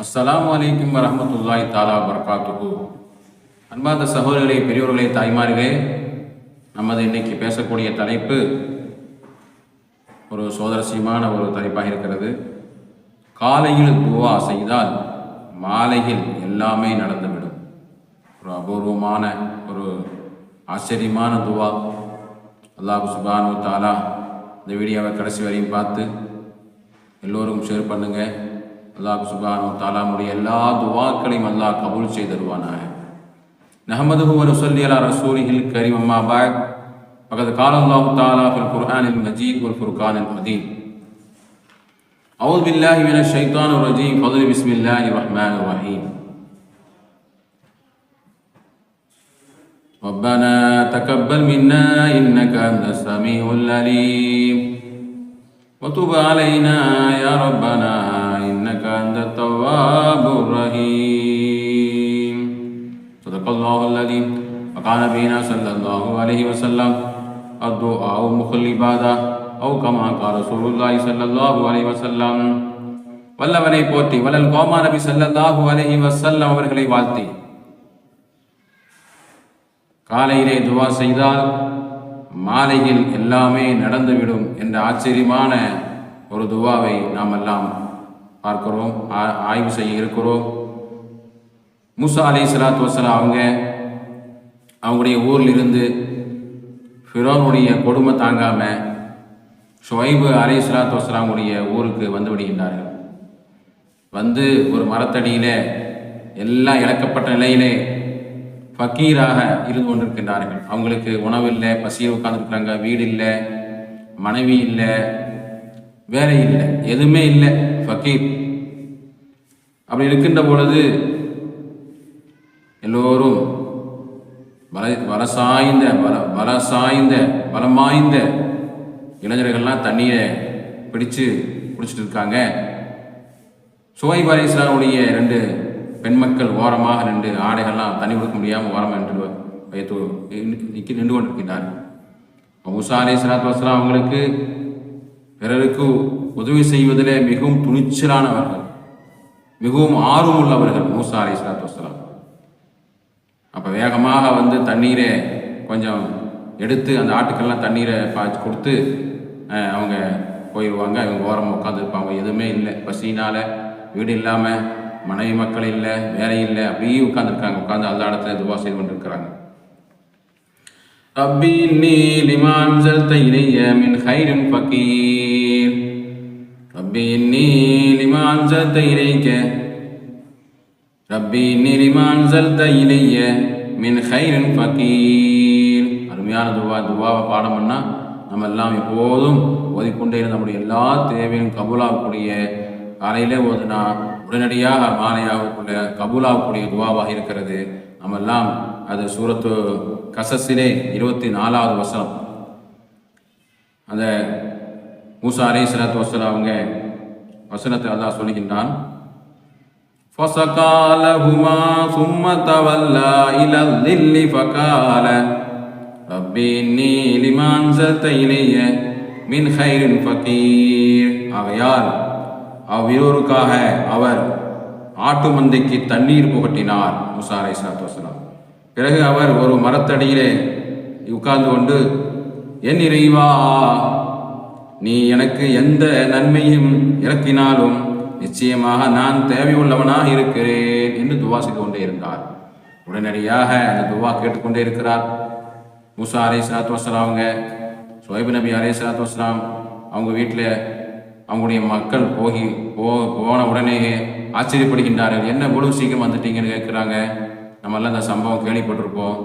அஸ்லாம் அலைக்கும் வரமத்துல்லாய் தாலா வரகாத்துகு அன்பார்ந்த சகோதரர்களே பெரியோர்களே தாய்மார்களே நமது இன்னைக்கு பேசக்கூடிய தலைப்பு ஒரு சோதரசியமான ஒரு தலைப்பாக இருக்கிறது. காலையில் துவா செய்தால் மாலையில் எல்லாமே நடந்துவிடும். ஒரு அபூர்வமான ஒரு ஆச்சரியமான துவா. அல்லாஹ் சுபானு தாலா இந்த வீடியோவை கடைசி வரையும் பார்த்து எல்லோரும் ஷேர் பண்ணுங்கள் அல்லாஹ் சுபானு தாலாமுடைய எல்லா துவாக்களையும் அல்லாஹ் கபூல் செய்து தருவானாக நஹமதுஹு வ நுஸல்லி அலா ரசூலிஹில் கரீம் அம்மா பாத் فقد قال الله تعالى في القرآن المجيد والفرقان الحميد أعوذ بالله من الشيطان الرجيم فضل بسم الله الرحمن الرحيم ربنا تقبل منا إنك أنت السميع العليم وتب علينا يا ربنا إنك أنت التواب الرحيم صدق الله الذي وقال نبينا صلى الله عليه وسلم الدعاء مخ العبادة أو كما قال رسول الله صلى الله عليه وسلم வல்லவனை போற்றி வல்லல் கோமா நபி ஸல்லல்லாஹு அலைஹி வஸல்லம் அவர்களை வாழ்த்தி காலையிலே துவா செய்தால் மாலையில் எல்லாமே நடந்துவிடும் என்ற ஆச்சரியமான ஒரு துவாவை நாம் எல்லாம் பார்க்கிறோம் ஆ- ஆய்வு செய்ய இருக்கிறோம். மூசா அலை சலாத்து வசலாம் அவங்க அவங்களுடைய ஊரில் இருந்து ஃபிரோனுடைய கொடுமை தாங்காமல் ஷொய்பு அலி சலாத்து வசலாமுடைய ஊருக்கு வந்து விடுகின்றார்கள். வந்து ஒரு மரத்தடியில் எல்லாம் இழக்கப்பட்ட நிலையிலே ஃபக்கீராக இருந்து கொண்டிருக்கின்றார்கள். அவங்களுக்கு உணவு இல்லை பசியில் உட்காந்துருக்குறாங்க வீடு இல்லை மனைவி இல்லை வேற இல்லை எதுவுமே இல்லை. ஃபக்கீர் அப்படி இருக்கின்ற பொழுது எல்லோரும் பல பல சாய்ந்த பல பல சாய்ந்த பலம் வாய்ந்த இளைஞர்கள்லாம் தண்ணியை பிடிச்சு குடிச்சிட்டு இருக்காங்க. சுவைப் அலி இஸ்லாமுடைய ரெண்டு பெண் மக்கள் ஓரமாக ரெண்டு ஆடைகள்லாம் தண்ணி கொடுக்க முடியாமல் ஓரமாக நின்று வைத்து நின்று கொண்டிருக்கின்றார்கள். அப்ப மூசா அலி சலாத்து வஸ்லாம் அவங்களுக்கு பிறருக்கு உதவி செய்வதிலே மிகவும் துணிச்சலானவர்கள் மிகவும் ஆர்வம் உள்ளவர்கள் மூசா அலி இஸ்லாத்து வஸ்லாம் அப்போ வேகமாக வந்து தண்ணீரை கொஞ்சம் எடுத்து அந்த ஆட்டுக்கெல்லாம் தண்ணீரை பாய்ச்சி கொடுத்து அவங்க போயிடுவாங்க அவங்க ஓரமாக உட்காந்துருப்பாங்க எதுவுமே இல்லை. பசினால் வீடு இல்லாமல் மனைவி மக்கள் இல்லை வேலை இல்லை. அப்படியே உட்காந்துருக்காங்க உட்காந்து அந்த இடத்துல துவா செய்து கொண்டிருக்கிறாங்க. ربي إني لما أنزلت إلي من خير فقير ربي إني لما أنزلت إليك ரப்பி இன்னி லிமா அன்சல்த இலைய மின் ஹைரின் ஃபகீர் அருமையான துவா துவாவை பாடம் பண்ணா நம்ம எல்லாம் எப்போதும் ஓதிக்கொண்டே இருந்த நம்முடைய எல்லா தேவையும் கபூலாகக்கூடிய காலையிலே ஓதுனா உடனடியாக மாலையாகக்கூடிய கபூலாகக்கூடிய துவாவாக இருக்கிறது நம்ம எல்லாம் அது சூரத்து கசஸிலே இருபத்தி நாலாவது வசனம் அந்த மூசா அலை சலாத்து வசலாம் அவங்க வசனத்தை அல்லாஹ் சொல்லுகின்றான் فسقى لهما ثم تولى إلى الظل فقال رب إني لما أنزلت إلي من خير فقير ஆகையால் அவ்விருவருக்காக அவர் ஆட்டு மந்தைக்கு தண்ணீர் புகட்டினார் முசா அலை சலாத்து வசலாம் பிறகு அவர் ஒரு மரத்தடியிலே உட்கார்ந்து கொண்டு என் இறைவா நீ எனக்கு எந்த நன்மையும் இறக்கினாலும் நிச்சயமாக நான் தேவையுள்ளவனாக இருக்கிறேன் என்று துவா செய்து கொண்டே இருந்தார். உடனடியாக அந்த துவா கேட்டுக்கொண்டே இருக்கிறார். மூசா அலை சலாத்து வசலாம் அவங்க சுவைபு நபி அலை சலாத்து வசலாம் அவங்க வீட்டில் அவங்களுடைய மக்கள் போகி போ போன உடனேயே ஆச்சரியப்படுகின்றார்கள். என்ன இவ்வளவு சீக்கிரம் வந்துட்டீங்கன்னு கேட்குறாங்க? நம்மெல்லாம் இந்த சம்பவம் கேள்விப்பட்டிருப்போம்.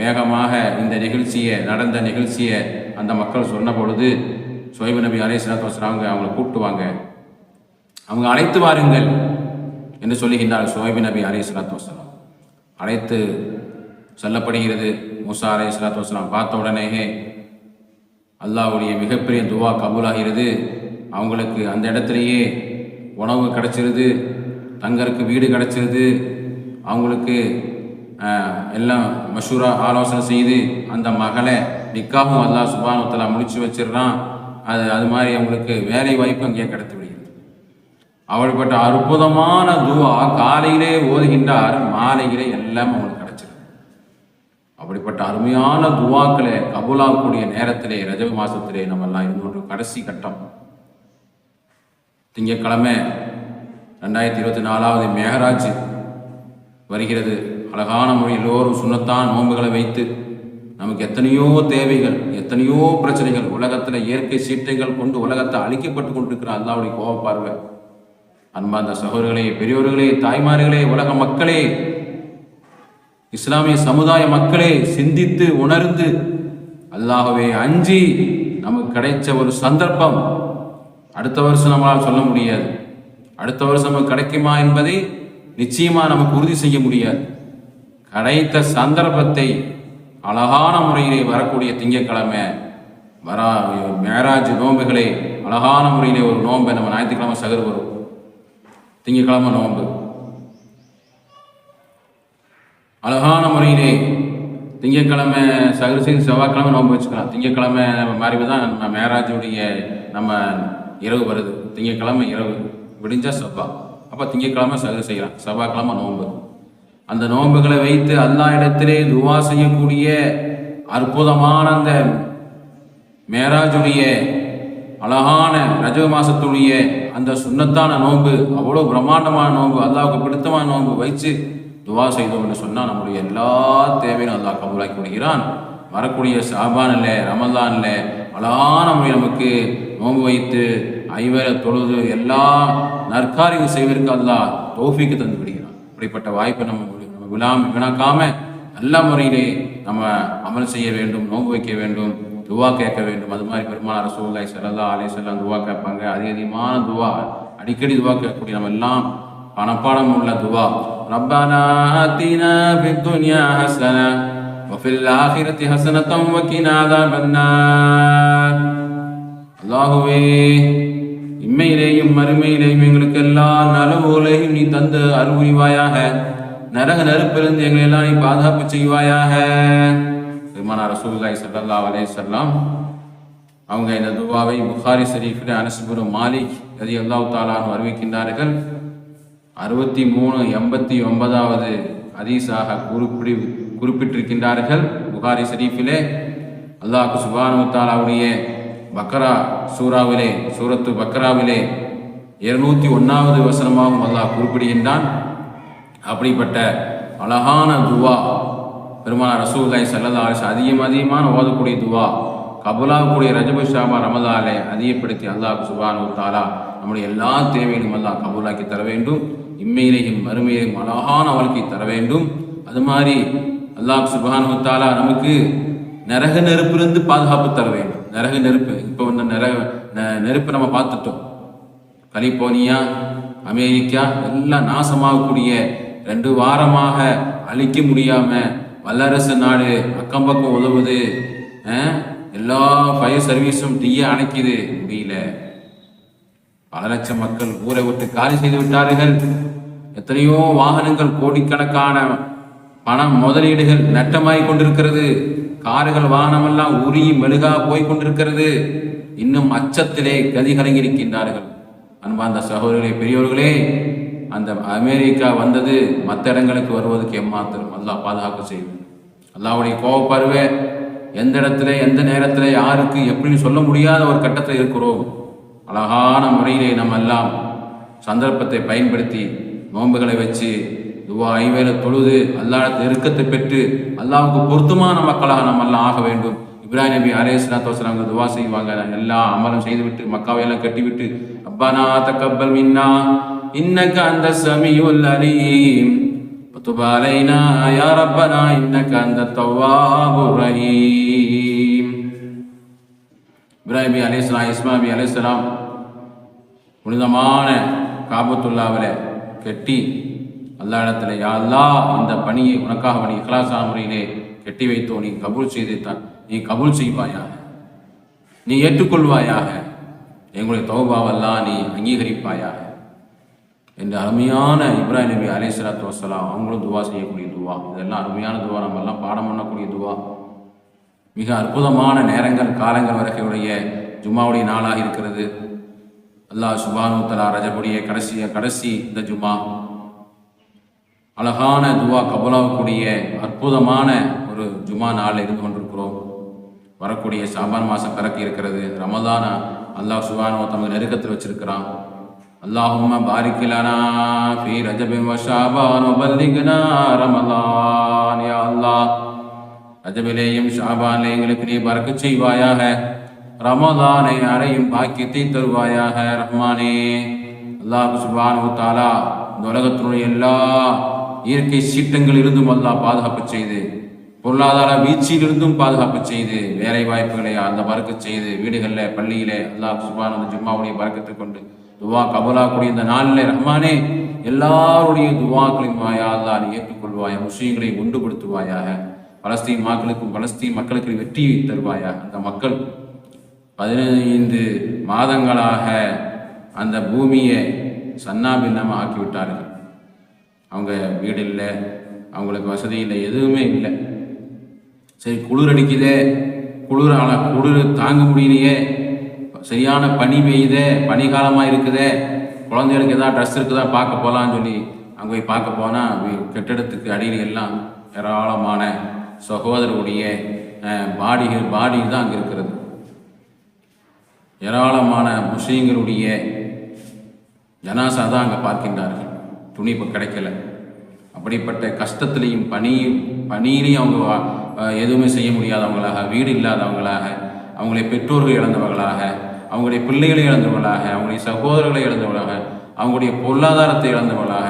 வேகமாக இந்த நிகழ்ச்சியை நடந்த நிகழ்ச்சியை அந்த மக்கள் சொன்ன பொழுது சோய்பு நபி அலே சலாத்து வசலாம் அவங்கள அவங்களை கூப்பிட்டுவாங்க அவங்க அழைத்து வாருங்கள் என்று சொல்லுகின்றார் சோய்பு நபி அலே சலாத்து வசலாம் அழைத்து சொல்லப்படுகிறது மூசா அலே சலாத்து வசலாம் பார்த்த உடனேயே அல்லாவுடைய மிகப்பெரிய துவா கபூலாகிறது. அவங்களுக்கு அந்த இடத்துலையே உணவு கிடச்சிருது தங்கறதுக்கு வீடு கிடச்சிருது அவங்களுக்கு எல்லாம் மஷூரா ஆலோசனை செய்து அந்த மகளை நிக்காவும் அல்லா சுபானத்தில் முடிச்சு வச்சிடுறான். அது அது மாதிரி அவங்களுக்கு வேலை வாய்ப்பு அங்கேயே கிடைத்து விடுகிறது. அப்படிப்பட்ட அற்புதமான துவா காலையிலே ஓதுகின்றார் மாலையிலே எல்லாம் அவங்களுக்கு கிடைச்சிடும் அப்படிப்பட்ட அருமையான துவாக்களை கபூலாகக்கூடிய நேரத்திலே ரஜவ மாசத்திலே நம்ம எல்லாம் இன்னொரு கடைசி கட்டம். திங்கட்கிழமை ரெண்டாயிரத்தி இருபத்தி நாலாவது மேகராஜ் வருகிறது. அழகான மொழி எல்லோரும் சுண்ணத்தான் நோன்புகளை வைத்து நமக்கு எத்தனையோ தேவைகள் எத்தனையோ பிரச்சனைகள் உலகத்தில் இயற்கை சீட்டைகள் கொண்டு உலகத்தை அழிக்கப்பட்டு கொண்டிருக்கிற அல்லாவுடைய கோப பார்வை. அன்பார்ந்த சகோதரர்களே பெரியோர்களே தாய்மார்களே உலக மக்களே இஸ்லாமிய சமுதாய மக்களே சிந்தித்து உணர்ந்து அல்லாகவே அஞ்சி நமக்கு கிடைச்ச ஒரு சந்தர்ப்பம். அடுத்த வருஷம் நம்மளால் சொல்ல முடியாது. அடுத்த வருஷம் நமக்கு கிடைக்குமா என்பதை நிச்சயமாக நமக்கு உறுதி செய்ய முடியாது. கிடைத்த சந்தர்ப்பத்தை அழகான முறையிலே வரக்கூடிய திங்கட்கிழமை வரா மேராஜ் நோன்புகளே அழகான முறையிலே ஒரு நோன்பை நம்ம ஞாயிற்றுக்கிழமை சகர் வரும் திங்கட்கிழமை நோன்பு. அழகான முறையிலே திங்கக்கிழமை சகர் செய்து செவ்வாய்க்கிழமை நோன்பு வச்சுக்கலாம். திங்கக்கிழமை நம்ம மாதிரி தான் நம்ம மேராஜுடைய நம்ம இரவு வருது. திங்கட்கிழமை இரவு. விடிஞ்சா செவ்வாய். அப்போ திங்கட்கிழமை சகர் செய்கிறான் செவ்வாய்க்கிழமை நோன்பு. அந்த நோன்புகளை வைத்து அல்லா இடத்திலே துவா செய்யக்கூடிய அற்புதமான அந்த மேராஜுடைய அழகான ரஜ மாசத்துடைய அந்த சுண்ணத்தான நோன்பு அவ்வளோ பிரம்மாண்டமான நோன்பு அல்லாவுக்கு பிடித்தமான நோன்பு வைத்து துவா செய்தோம் என்று சொன்னால் நம்முடைய எல்லா தேவையும் அல்லாஹ் கபூலாக்கி விடுகிறான் வரக்கூடிய சாபானில் இல்லை அழகான முறை நமக்கு நோன்பு வைத்து ஐவரை தொழுது எல்லா நற்காரியம் செய்வதற்கு அல்லாஹ் தௌஃபிக்கு தந்து விடுகிறான் அப்படிப்பட்ட வாய்ப்பை நம்ம நம்ம விழாம வினாக்காம நல்ல முறையிலே நம்ம அமல் செய்ய வேண்டும் நோன்பு வைக்க வேண்டும் துவா கேட்க வேண்டும் அது மாதிரி பெருமான ரசூல்லாய் சல்லா அலே செல்லாம் துவா கேட்பாங்க அதிக அதிகமான துவா அடிக்கடி துவா கேட்கக்கூடிய நம்ம எல்லாம் பணப்பாடம் உள்ள துவா ரப்பனா ஆத்தினா ஃபித் துன்யா ஹஸனா وفي الآخرة حسنة وقنا عذاب النار அல்லாஹுவே இம்மையிலேயும் மறுமையிலேயும் எங்களுக்கு எல்லா நலவுகளையும் நீ தந்து அருள்வாயாக நரக நெருப்பிலிருந்து எங்களை எல்லாம் நீ பாதுகாப்பு செய்வாயாக. பெருமானார் ரசூல்லாய் சல்லா அலே சொல்லாம் அவங்க இந்த துபாவை புகாரி ஷரீஃபில் அனசுபுரு மாலிக் ரதி அல்லாஹ் தாலான்னு அறிவிக்கின்றார்கள். அறுபத்தி மூணு எண்பத்தி ஒன்பதாவது அதீஸாக குறிப்பிடி குறிப்பிட்டிருக்கின்றார்கள் புகாரி ஷரீஃபிலே. அல்லாஹ் சுபானு தாலாவுடைய பக்ரா சூறாவிலே சூரத்து பக்ராவிலே இருநூத்தி ஒன்றாவது வசனமாகவும் அல்லாஹ் குறிப்பிடுகின்றான். அப்படிப்பட்ட அழகான துவா பெருமான ரசூல்லாய் சல்லதா அதிகம் அதிகமான ஓதக்கூடிய துவா கபுலாகக்கூடிய ரஜபு ஷாபா ரமதாலே அதிகப்படுத்தி அல்லாஹ் சுபான் தாலா நம்முடைய எல்லா தேவையிலும் அல்லாஹ் கபூலாக்கி தர வேண்டும். இம்மையிலேயும் மறுமையிலையும் அழகான வாழ்க்கை தர வேண்டும். அது மாதிரி அல்லாஹ் சுபான் தாலா நமக்கு நரக நெருப்பிலிருந்து பாதுகாப்பு தர வேண்டும். நரக நெருப்பு இப்போ வந்து நிற நெருப்பு நம்ம பார்த்துட்டோம். கலிபோர்னியா அமெரிக்கா எல்லாம் நாசமாகக்கூடிய ரெண்டு வாரமாக அழிக்க முடியாம வல்லரசு நாடு அக்கம் பக்கம் உதவுது. அஹ், எல்லா ஃபயர் சர்வீஸும் தீய அணைக்குது முடியல பல லட்சம் மக்கள் ஊரை விட்டு காலி செய்து விட்டார்கள். எத்தனையோ வாகனங்கள் கோடிக்கணக்கான பணம் முதலீடுகள் நட்டமாய் கொண்டிருக்கிறது. கார்கள் வாகனமெல்லாம் உருகி மெழுகா போய் கொண்டிருக்கிறது. இன்னும் அச்சத்திலே கதி கலங்கி இருக்கின்றார்கள் அன்பார்ந்த சகோதரர்களே பெரியோர்களே அந்த அமெரிக்கா வந்தது மற்ற இடங்களுக்கு வருவதற்கு எம்மாத்திரம் அல்லாஹ் பாதுகாப்பு செய்யும். அல்லாவுடைய கோபப்பருவே எந்த இடத்துல எந்த நேரத்தில் யாருக்கு எப்படின்னு சொல்ல முடியாத ஒரு கட்டத்தில் இருக்கிறோம். அழகான முறையிலே நம்ம எல்லாம் சந்தர்ப்பத்தை பயன்படுத்தி நோன்புகளை வச்சு துவா ஐவேல தொழுது அல்லாத நெருக்கத்தை பெற்று அல்லாவுக்கு பொருத்தமான மக்களாக நம்ம எல்லாம் ஆக வேண்டும். இப்ராஹிம் நபி அலே இஸ்லாத்து துவா செய்வாங்க. எல்லா அமலும் செய்துவிட்டு மக்காவையெல்லாம் கட்டிவிட்டு அப்பானா தக்கப்பல் மின்னா இன்னக்க அந்த சமியுல் அலீம் துபாலைனா யார் ரப்பனா இன்னக்க அந்த தவ்வாபு ரஹீம். இப்ராஹிம் அலி இஸ்லாம் இஸ்மா நபி அலி இஸ்லாம் புனிதமான காபத்துல்லாவில் கட்டி அல்லா இடத்துல யா அல்லா இந்த பணியை உனக்காக பணி இஹ்லாசான முறையிலே கெட்டி வைத்தோ நீ கபூல் செய்து த- நீ கபூல் செய்வாயாக? நீ ஏற்றுக்கொள்வாயாக? எங்களுடைய தௌபாவெல்லாம் நீ அங்கீகரிப்பாயாக? என்று அருமையான இப்ராஹிம் நபி அலே சலாத்து வசலாம் அவங்களும் துவா செய்யக்கூடிய துவா. இதெல்லாம் அருமையான துவா. நம்மெல்லாம் பாடம் பண்ணக்கூடிய துவா. மிக அற்புதமான நேரங்கள் காலங்கள் வரைக்குடைய ஜும்மாவுடைய நாளாக இருக்கிறது. அல்லாஹ் சுபானு தலா ரஜபுடைய கடைசிய கடைசி இந்த ஜுமா அழகான துவா கபலாகக்கூடிய அற்புதமான ஒரு ஜுமா நாளில் இருந்து கொண்டிருக்கிறோம். வரக்கூடிய சாபான் மாதம் பிறக்க இருக்கிறது. ரமதான அல்லாஹ் சுபானோ தமது நெருக்கத்தில் வச்சிருக்கிறான். அல்லாஹும் பாரிக்கிலனா ஃபீ ரஜபின் ஷாபானோ ஷாபான் ரமலான். யா அல்லாஹ் ரஜபிலேயும் ஷாபானிலே எங்களுக்கு நீ பறக்க செய்வாயாக. ரமதானை அடையும் பாக்கியத்தை தருவாயாக. ரஹ்மானே அல்லாஹ் சுபானு தாலா இந்த உலகத்தினுடைய எல்லா இயற்கை சீட்டங்கள் இருந்தும் அல்லாஹ் பாதுகாப்பு செய்து பொருளாதார வீழ்ச்சியிலிருந்தும் பாதுகாப்பு செய்து வேலை வாய்ப்புகளை அந்த மறுக்க செய்து வீடுகளில் பள்ளியிலே அல்லாஹ் சுபான் அந்த ஜும்மாவுடைய மறக்கத்தை கொண்டு துவா கபலாக்கூடிய இந்த நாளில் ரஹ்மானே எல்லாருடைய துவாக்களின் வாயா அல்லா நீ ஏற்றுக்கொள்வாயா முஸ்லீம்களை ஒன்றுபடுத்துவாயாக பலஸ்தீன் மக்களுக்கும் பலஸ்தீன் மக்களுக்கு வெற்றியை தருவாயா அந்த மக்கள் பதினைந்து மாதங்களாக அந்த பூமியை சன்னாபின்னமாக ஆக்கிவிட்டார்கள். அவங்க வீடு இல்லை அவங்களுக்கு வசதி இல்லை எதுவுமே இல்லை. சரி குளிர் அடிக்குதே. குளிர் ஆனால் குளிர் தாங்க முடியலையே. சரியான பனி பெய்யுதே. பனிகாலமாக இருக்குதே. குழந்தைகளுக்கு எதாவது ட்ரெஸ் இருக்குதா பார்க்க போகலான்னு சொல்லி அங்கே போய் பார்க்க போனால் கெட்டிடத்துக்கு அடியில் எல்லாம் ஏராளமான சகோதரருடைய பாடிகள் பாடி தான் அங்கே இருக்கிறது. ஏராளமான முஸ்லீம்களுடைய ஜனாசா தான் அங்கே பார்க்கின்றார்கள். துணி இப்போ கிடைக்கல. அப்படிப்பட்ட கஷ்டத்துலையும் பனியும் பணியிலையும் அவங்க வா- எதுவுமே செய்ய முடியாதவங்களாக வீடு இல்லாதவங்களாக அவங்களுடைய பெற்றோர்கள் இழந்தவர்களாக அவங்களுடைய பிள்ளைகளை இழந்தவர்களாக அவங்களுடைய சகோதரர்களை இழந்தவர்களாக அவங்களுடைய பொருளாதாரத்தை இழந்தவர்களாக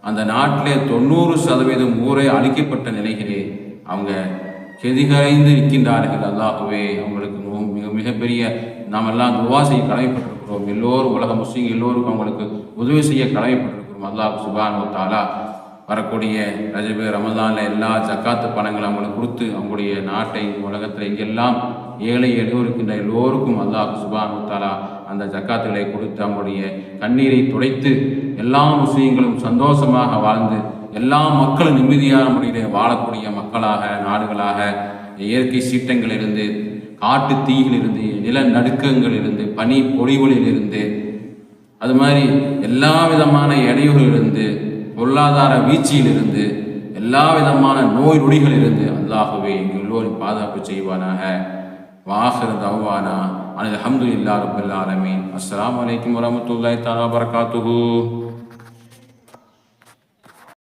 அந்த நாட்டிலே தொண்ணூறு சதவீதம் ஊரே அழிக்கப்பட்ட நிலையிலே அவங்க கெதிகரைந்து நிற்கின்றார்கள். அல்லாஹுவே அவங்களுக்கு மிக- மிகப்பெரிய நாம் எல்லாம் துவா செய்ய கடமைப்பட்டிருக்கிறோம். எல்லோரும் உலக முஸ்லீம் எல்லோருக்கும் அவங்களுக்கு உதவி செய்ய கடமைப்பட்டிருக்கிறோம். அல்லாஹ் சுபானு தாலா வரக்கூடிய ரஜபு ரமதானில் எல்லா ஜக்காத்து பணங்களும் அவங்களுக்கு கொடுத்து அவங்களுடைய நாட்டை உலகத்தில் எங்கெல்லாம் ஏழை எளியோர் இருக்கின்ற எல்லோருக்கும் அல்லாஹ் சுபானு தாலா அந்த ஜக்காத்துகளை கொடுத்து அவங்களுடைய கண்ணீரை துடைத்து எல்லா முஸ்லீம்களும் சந்தோஷமாக வாழ்ந்து எல்லா மக்களும் நிம்மதியான முறையில் வாழக்கூடிய மக்களாக நாடுகளாக இயற்கை சீட்டங்களிலிருந்து காட்டு தீயிலிருந்து நிலநடுக்கங்களிலிருந்து பனி பொழிவுகளிலிருந்து அது மாதிரி எல்லா விதமான இடையூறிலிருந்து பொருளாதார வீழ்ச்சியிலிருந்து எல்லா விதமான நோய் நொடிகளிலிருந்து அல்லாகவே எங்கள் எல்லோரும் பாதுகாப்பு செய்வானாக. வாஹர் தவானா அனில் அஹமது இல்லா ரபுல்லாலமீன் அஸ்லாம் வலைக்கம் வரமத்துல்லாய் தாலா தஆலா